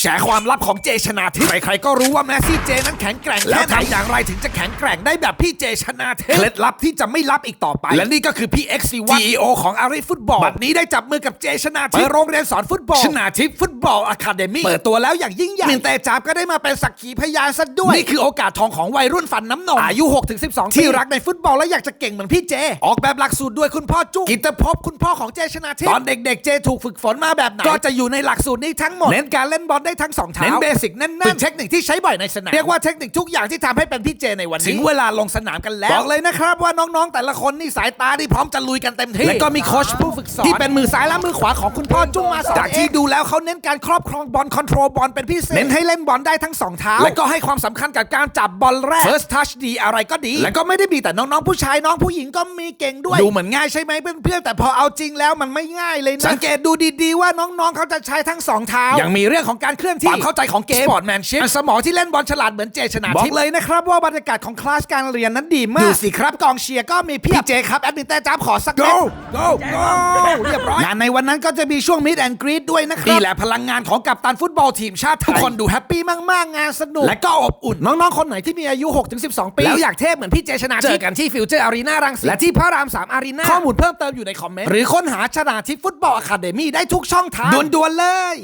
แฉความลับของเจชนาทิพย์ใครๆก็รู้ว่าแมสซี่เจนั้นแข็งแกร่งแล้วทำอย่างไรถึงจะแข็งแกร่งได้แบบพี่เจชนาทิพย์เคล็ดลับที่จะไม่ลับอีกต่อไป และนี่ก็คือพี่เอ็กซีวัน CEO ของอารีฟุตบอลบัดนี้ได้จับมือกับเจชนาทิพย์เปิดโรงเรียนสอนฟุตบอลชนาทิพย์ฟุตบอลอะคาเดมี่เปิดตัวแล้วอย่างยิ่งใหญ่มินเตจาบก็ได้มาเป็นสักขีพยานซะด้วยนี่คือโอกาสทองของวัยรุ่นฟันน้ำนมอายุ6ถึง12 ที่รักในฟุตบอลและอยากจะเก่งเหมือนพี่เจ ออกแบบหลักสูตรด้วยคุณพ่อจุ๊กกิตภพคุณพ่อของเจชนาทิพย์ตอนเด็กๆเจถูกฝึกฝนมาแบบไหนก็จะอยู่ในหลักสูตรนี้ทั้งหมดเน้นการเล่นบอลได้ทั้งสองเท้าเน้นเบสิกแน่นๆฝึกเทคนิคที่ใช้บ่อยในสนามเรียกว่าเทคนิคทุกอย่างที่ทำให้เป็นพี่เจในวันนี้ถึงเวลาลงสนามกันแล้วบอกเลยนะครับว่าน้องๆ แต่ละคนนี่สายตาที่พร้อมจะลุยกันเต็มที่และก็มีโค้ชผู้ฝึกสอนที่เป็นมือซ้ายและมือขวาของคุณพ่อจุ้งมาสอนจากที่ดูแล้วเขาเน้นการครอบครองบอลคอนโทรลบอลเป็นพิเศษเน้นให้เล่นบอลได้ทั้งสองเท้าและก็ให้ความสำคัญกับการจับบอลแรก first touch ดีอะไรก็ดี และก็ไม่ได้มีแต่น้องๆผู้ชายน้องผู้หญิงก็มีเก่งด้วย ดูเหมือนง่ายใช่ไหมเพื่อนๆแต่พอเอาจริงแล้วมันไม่ง่ายเลยนะสังเกตดูดีๆว่าน้องๆเขาจะใช้ทั้งสองเท้ายังมีเรื่องของการเคลื่อนที่ความเข้าใจของเกม sportmanship สมองที่เล่นบอลฉลาดเหมือนเจชนาทิพย์บอกเลยนะครับว่าบรรยากาศของคลาสการเรียนนั้นดีมาก ดูสิครับกองเชียร์ก็มีเพียบพี่เจครับแอดมินแต่จ้าบขอสัก go go go เรียบร้อยงานในวันนั้นก็จะมีช่วง meet and greet ด้วยนะครับนี่แหละพลังงานของกัปตันฟุตบอลทีมชาติไทยทุกคนดูแฮปปี้มากๆ งานสนุกและก็อบอุ่นน้องๆคนไหนที่มีอายุ 6-12 ปีแล้วอยากเทพเหมือนพี่เจชนาทิพย์เจอกันที่ฟิวเจอร์อารีนารังสิตและที่พระราม3อารีนาข้อมูลเพิ่มเติมอยู่ในคอมเมนต์หรือค้นหาชนาทิพย์ฟุตบอลอะคาเดมี่ได้ทุกช่องทางด่วนๆเลย